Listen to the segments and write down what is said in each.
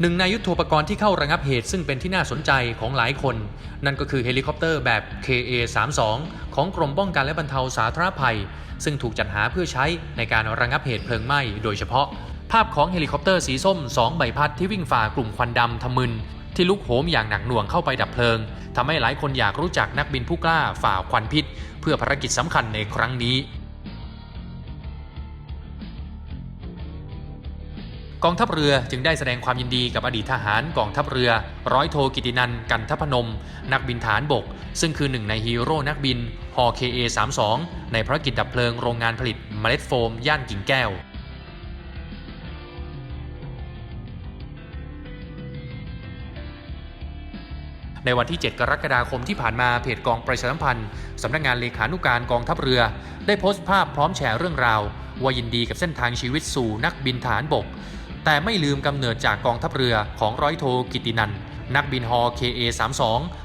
หนึ่งในยุทโธปกรณ์ที่เข้าระงับเหตุซึ่งเป็นที่น่าสนใจของหลายคน นั่นก็คือเฮลิคอปเตอร์แบบ KA-32 ของกรมป้องกันและบรรเทาสาธารณภัย ซึ่งถูกจัดหาเพื่อใช้ในการระงับเหตุเพลิงไหม้โดยเฉพาะ ภาพของเฮลิคอปเตอร์สีส้ม 2 ใบพัดที่วิ่งฝ่ากลุ่มควันดำทะมึน ที่ลุกโหมอย่างหนักหน่วงเข้าไปดับเพลิงทำให้หลายคนอยากรู้จักนักบินผู้กล้าฝ่าควันพิษ เพื่อภารกิจสำคัญในครั้งนี้ กองทัพเรือจึงได้แสดงความยินดีกับอดีตทหารกองทัพเรือ ร้อยโทกิตินันกันทพนม นักบินฐานบก ซึ่งคือหนึ่งในฮีโร่นักบินฮอ KA32 ในภารกิจดับเพลิงโรงงานผลิตเมล็ดโฟม ย่านกิ่งแก้ว ในวันที่ 7 กรกฎาคมที่ผ่านมาเพจกองประชาสัมพันธ์สำนักงานเลขานุการกองทัพเรือ ได้โพสต์ภาพพร้อมแชร์เรื่องราวว่ายินดีกับเส้นทางชีวิตสู่นักบินฐานบก แต่ไม่ลืมกำเนิดจากกองทัพเรือของร้อยโทกิตินัน นักบินฮอ KA32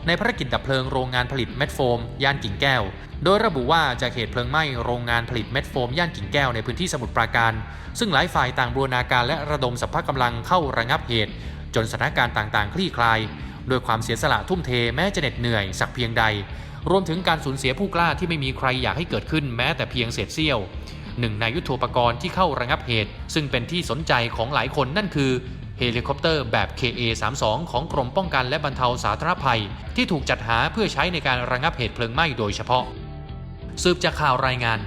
ในภารกิจดับเพลิงโรงงานผลิตเม็ดโฟม ย่านกิ่งแก้ว โดยระบุว่าจากเหตุเพลิงไหม้โรงงานผลิตเม็ดโฟม ย่านกิ่งแก้วในพื้นที่สมุทรปราการ ซึ่งหลายฝ่ายต่างบูรณาการและระดมสรรพกำลังเข้าระงับเหตุ จนสถานการณ์ต่างๆ คลี่คลายด้วยความเสียสละทุ่มเทแม้จะเหน็ดเหนื่อยสักเพียงใด รวมถึงการสูญเสียผู้กล้าที่ไม่มีใครอยากให้เกิดขึ้นแม้แต่เพียงเศษเสี้ยว หนึ่งในยุทโธปกรณ์ที่เข้าระงับเหตุ ซึ่งเป็นที่สนใจของหลายคนนั่นคือเฮลิคอปเตอร์แบบ KA32 ของกรมป้องกันและบรรเทาสาธารณภัย ที่ถูกจัดหาเพื่อใช้ในการระงับเหตุเพลิงไหม้โดยเฉพาะ สืบจากข่าวรายงาน